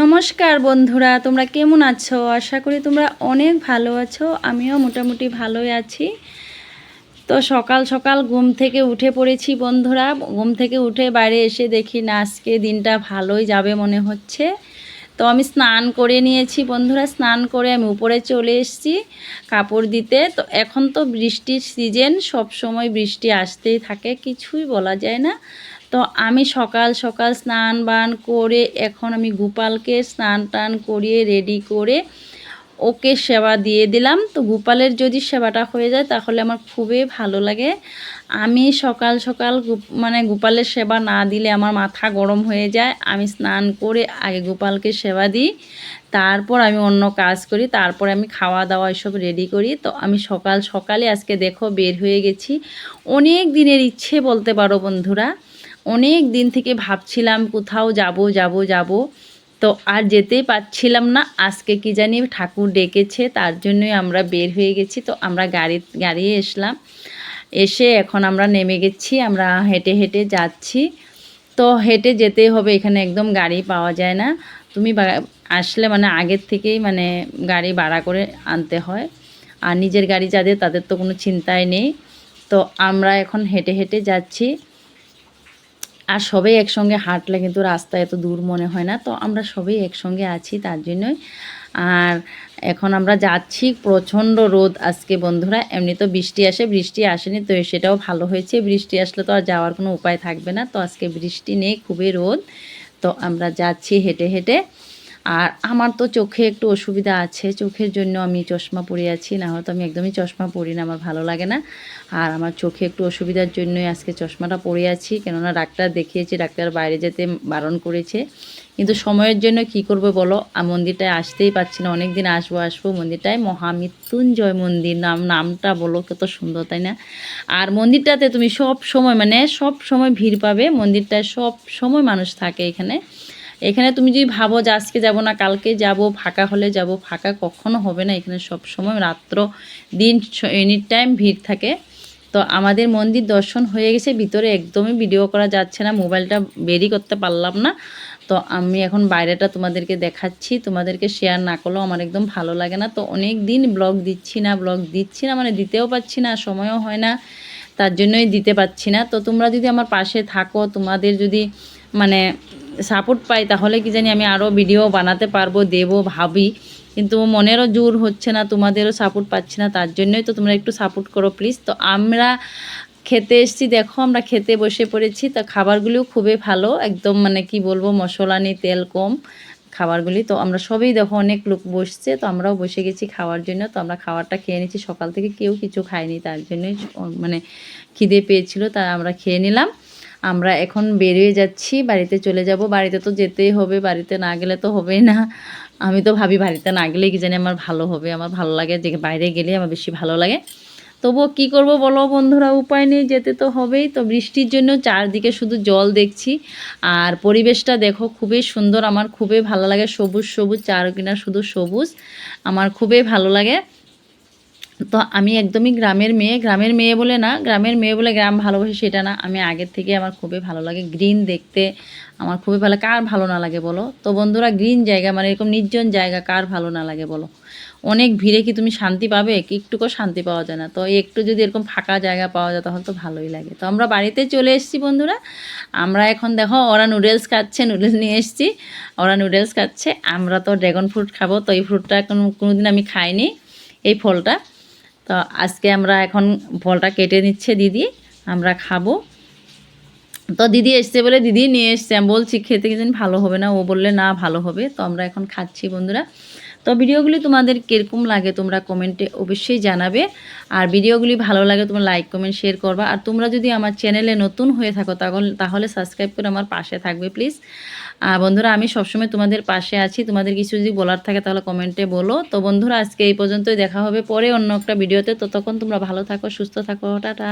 নমস্কার বন্ধুরা, তোমরা কেমন আছো? আশা করি তোমরা অনেক ভালো আছো, আমিও মোটামুটি ভালোই আছি। তো সকাল সকাল ঘুম থেকে উঠে পড়েছি বন্ধুরা, ঘুম থেকে উঠে বাইরে এসে দেখি না, আজকে দিনটা ভালোই যাবে মনে হচ্ছে। তো আমি স্নান করে নিয়েছি বন্ধুরা, স্নান করে আমি উপরে চলে এসেছি কাপড় দিতে। তো এখন তো বৃষ্টির সিজন সব সময় বৃষ্টি আসতেই থাকে, কিছুই বলা যায় না। তো আমি সকাল সকাল স্নান বান করে এখন আমি গোপালকে স্নান টান করিয়ে রেডি করে ওকে সেবা দিয়ে দিলাম। তো গোপালের যদি সেবাটা হয়ে যায় তাহলে আমার খুবই ভালো লাগে। আমি সকাল সকাল মানে গোপালের সেবা না দিলে আমার মাথা গরম হয়ে যায়। আমি স্নান করে আগে গোপালকে সেবা দিই, তারপর আমি অন্য কাজ করি, তারপর আমি খাওয়া দাওয়া এসব রেডি করি। তো আমি সকাল সকালে আজকে দেখো বের হয়ে গেছি। অনেক দিনের ইচ্ছে বলতে পারো বন্ধুরা। অনেক দিন থেকে ভাবছিলাম কোথাও যাব যাব যাব। তো আর যেতেই পারছিলাম না। আজকে কি জানি ঠাকুর ডেকেছে, তার জন্যই আমরা বের হয়ে গেছি। তো আমরা গাড়ি গাড়ি এসলাম। এসে এখন আমরা নেমে গেছি, আমরা হেঁটে হেঁটে যাচ্ছি। তো হেঁটে যেতেই হবে, এখানে একদম গাড়ি পাওয়া যায় না। তুমি আসলে মানে আগের থেকেই মানে গাড়ি ভাড়া করে আনতে হয়। আর নিজের গাড়ি যাদের, তাদের তো কোনো চিন্তাই নেই। তো আমরা এখন হেঁটে হেঁটে যাচ্ছি। আর সবাই একসঙ্গে হাঁটলে কিন্তু রাস্তা এত দূর মনে হয় না, তো আমরা সবাই একসঙ্গে আছি তার জন্যই। আর এখন আমরা যাচ্ছি প্রচণ্ড রোদ আজকে বন্ধুরা, এমনি তো বৃষ্টি আসে, বৃষ্টি আসেনি তো সেটাও ভালো হয়েছে। বৃষ্টি আসলে তো আর যাওয়ার কোনো উপায় থাকবে না, তো আজকে বৃষ্টি নেই, খুবই রোদ। তো আমরা যাচ্ছি হেঁটে হেঁটে। আর আমার তো চোখে একটু অসুবিধা আছে, চোখের জন্য আমি চশমা পরে আছি, না হয়তো আমি একদমই চশমা পরি না, আমার ভালো লাগে না। আর আমার চোখে একটু অসুবিধার জন্যই আজকে চশমাটা পরে আছি, কেননা ডাক্তার দেখিয়েছি, ডাক্তার বাইরে যেতে বারণ করেছে। কিন্তু সময়ের জন্য কি করবে বলো? আর মন্দিরটায় আসতেই পারছি না অনেক দিন আসব আসব, মন্দিরটায় মহামৃত্যুঞ্জয় মন্দির নাম, নামটা বলো, কত সুন্দর, তাই না? আর মন্দিরটাতে তুমি সব সময় মানে সব সময় ভিড় পাবে, মন্দিরটায় সব সময় মানুষ থাকে এখানে। এখানে তুমি যদি ভাবো যে আজকে যাব না, কালকে যাব, ফাঁকা হলে যাব, ফাঁকা কখনো হবে না। এখানে সব সময় রাত্র, দিন এনি টাইম ভিড় থাকে। তো আমাদের মন্দির দর্শন হয়ে গেছে, ভিতরে একদমই ভিডিও করা যাচ্ছে না, মোবাইলটা বেরি করতে পারলাম না। তো আমি এখন বাইরেটা তোমাদেরকে দেখাচ্ছি, তোমাদেরকে শেয়ার না করলেও আমার একদম ভালো লাগে না। তো অনেক দিন ব্লগ দিচ্ছি না ব্লগ দিচ্ছি না মানে দিতেও পাচ্ছি না, সময়ও হয় না, তার জন্যই দিতে পাচ্ছি না। তো তোমরা যদি আমার পাশে থাকো, তোমাদের যদি মানে সাপোর্ট পাই, তাহলে কি জানি আমি আরও ভিডিও বানাতে পারব, দেবো, ভাবি। কিন্তু মনেরও জোর হচ্ছে না, তোমাদেরও সাপোর্ট পাচ্ছি না, তার জন্যই তো তোমরা একটু সাপোর্ট করো প্লিজ তো আমরা খেতে এসছি, দেখো আমরা খেতে বসে পড়েছি, তো খাবারগুলিও খুবই ভালো, একদম মানে কি বলব, মশলা নেই, তেল কম খাবারগুলি। তো আমরা সবই দেখো অনেক লোক বসছে, তো আমরাও বসে গেছি খাওয়ার জন্য, তো আমরা খাবারটা খেয়ে নিচ্ছি সকাল থেকে কেউ কিছু খায়নি, তার জন্যই মানে খিদে পেয়েছিল, তা আমরা খেয়ে নিলাম। আমরা এখন বেরিয়ে যাচ্ছি, বাড়িতে চলে যাব। বাড়িতে তো যেতেই হবে, বাড়িতে না গেলে তো হবেই না। আমি তো ভাবি বাড়িতে না গেলে কি জানি আমার ভালো হবে, আমার ভালো লাগে যে বাইরে গেলে আমার বেশি ভালো লাগে। তবুও কি করব বলো বন্ধুরা, উপায় নেই, যেতে তো হবেই। তো বৃষ্টির জন্য চারদিকে শুধু জল দেখছি। আর পরিবেশটা দেখো খুবই সুন্দর, আমার খুবই ভালো লাগে। সবুজ সবুজ চার কিনা শুধু সবুজ। আমার খুবই ভালো লাগে। তো আমি একদমই গ্রামের মেয়ে গ্রামের মেয়ে বলে না, গ্রামের মেয়ে বলে গ্রাম ভালোবাসি সেটা না। আমি আগের থেকে আমার খুবই ভালো লাগে গ্রিন দেখতে, আমার খুবই ভালো কার ভালো না লাগে বলো? তো বন্ধুরা, গ্রিন জায়গা মানে এরকম নির্জন জায়গা, কার ভালো না লাগে বলো? অনেক ভিড়ে কি তুমি শান্তি পাবে? একটুকু শান্তি পাওয়া যায় না। তো একটু যদি এরকম ফাঁকা জায়গা পাওয়া যায় তাহলে তো ভালোই লাগে। তো আমরা বাড়িতে চলে এসেছি বন্ধুরা। আমরা এখন দেখো, ওরা নুডলস খাচ্ছে, নুডলস নিয়ে এসেছি। ওরা নুডলস খাচ্ছে, আমরা তো ড্রাগন ফ্রুট খাব। তো এই ফ্রুটটা কোনো, কোনোদিন আমি খাইনি, এই ফলটা। তো আজকে আমরা এখন ফলটা কেটে নিচ্ছে দিদি, আমরা খাব। তো দিদি এসছে বলে দিদি নিয়ে এসছে, আমি বলছি খেতে কিন্তু ভালো হবে না? ও বললে না, ভালো হবে। তো আমরা এখন খাচ্ছি বন্ধুরা। তো ভিডিওগুলি তোমাদের কীরকম লাগে তোমরা কমেন্টে অবশ্যই জানাবে। আর ভিডিওগুলি ভালো লাগে তোমরা লাইক, কমেন্ট শেয়ার করবা। আর তোমরা যদি আমার চ্যানেলে নতুন হয়ে থাকো তখন তাহলে সাবস্ক্রাইব করে আমার পাশে থাকবে প্লিজ আর বন্ধুরা, আমি সবসময় তোমাদের পাশে আছি। তোমাদের কিছু যদি বলার থাকে তাহলে কমেন্টে বলো। তো বন্ধুরা, আজকে এই পর্যন্তই। দেখা হবে পরে অন্য একটা ভিডিওতে। ততক্ষণ তোমরা ভালো থাকো, সুস্থ থাকো। টাটা।